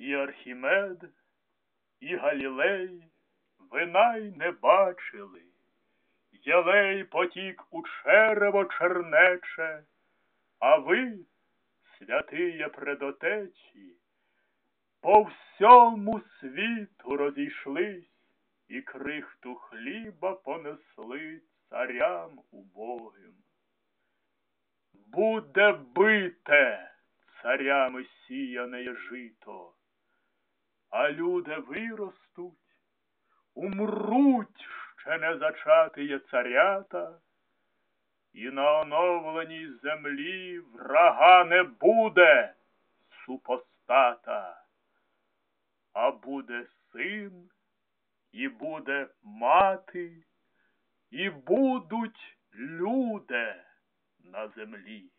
І Архімед, і Галілей вина й не бачили. Єлей потік у черево чернече, а ви, святиє предотечі, по всьому світу розійшлись і крихту хліба понесли царям убогим. Буде бите царями сіяне жито, а люди виростуть, умруть ще не зачатиє царята, і на оновленій землі врага не буде супостата, а буде син, і буде мати, і будуть люди на землі.